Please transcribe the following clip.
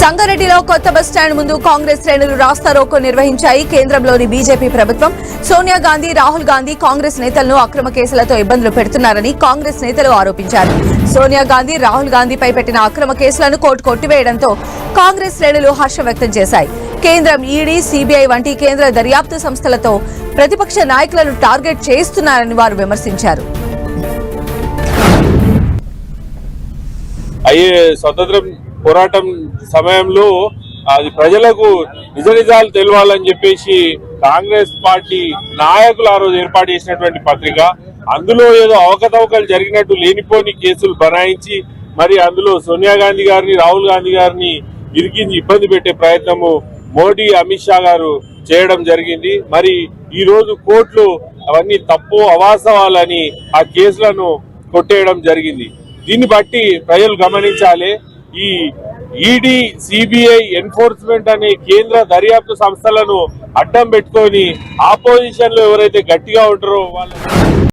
సంగారెడ్డిలో కొత్త bus stand ముందు కాంగ్రెస్ శ్రేణులు రాస్తారోకో నిర్వహించాయి. కేంద్రంలోని బీజేపీ ప్రభుత్వం సోనియా గాంధీ రాహుల్ గాంధీ కాంగ్రెస్ నేతలను అక్రమ కేసులతో ఇబ్బందులు పెడుతున్నారని కాంగ్రెస్ నేతలు ఆరోపించారు. సోనియా గాంధీ రాహుల్ గాంధీపై పెట్టిన అక్రమ కేసులను కోర్టు కొట్టివేయడంతో కాంగ్రెస్ శ్రేణులు హర్షం వ్యక్తం చేశాయి. కేంద్రం ఈడీ సీబీఐ వంటి కేంద్ర దర్యాప్తు సంస్థలతో ప్రతిపక్ష నాయకులను టార్గెట్ చేస్తున్నారని వారు విమర్శించారు. అయ్యే స్వతంత్రం పోరాటం సమయంలో అది ప్రజలకు నిజ నిజాలు తెలవాలని చెప్పేసి కాంగ్రెస్ పార్టీ నాయకులు ఆ రోజు ఏర్పాటు చేసినటువంటి పత్రిక. అందులో ఏదో అవకతవకలు జరిగినట్టు లేనిపోని కేసులు బనాయించి మరి అందులో సోనియా గాంధీ గారిని రాహుల్ గాంధీ గారిని ఇరికించి ఇబ్బంది పెట్టే ప్రయత్నము మోడీ అమిత్ షా గారు చేయడం జరిగింది. మరి ఈ రోజు కోర్టులు అవన్నీ తప్పు అవాస్తవాలని ఆ కేసులను కొట్టేయడం జరిగింది. దీన్ని బట్టి ప్రజలు గమనించాలి. ఈ ఈడీ సిబిఐ ఎన్ఫోర్స్మెంట్ అనే కేంద్ర దర్యాప్తు సంస్థలను అడ్డం పెట్టుకొని ఆపోజిషన్లో ఎవరైతే గట్టిగా ఉంటారో వాళ్ళ